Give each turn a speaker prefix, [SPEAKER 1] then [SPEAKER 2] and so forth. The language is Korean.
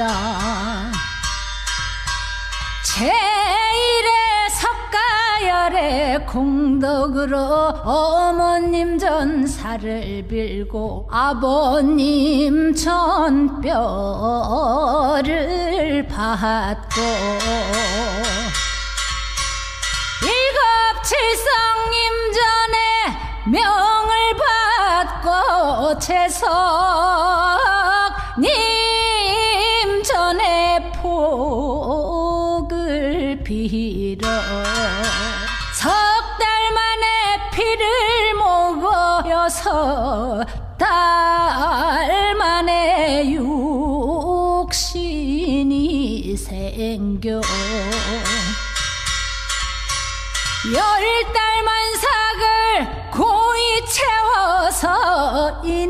[SPEAKER 1] 납니다. 제1의 석가열의 공덕으로 어머님 전사를 빌고 아버님 전뼈를 받고 일겁칠성님전에 명을 받고 채석님 빌어. 석 달 만에 피를 먹어 여섯 달 만에 육신이 생겨. 열 달 만 삭을 고이 채워서 이내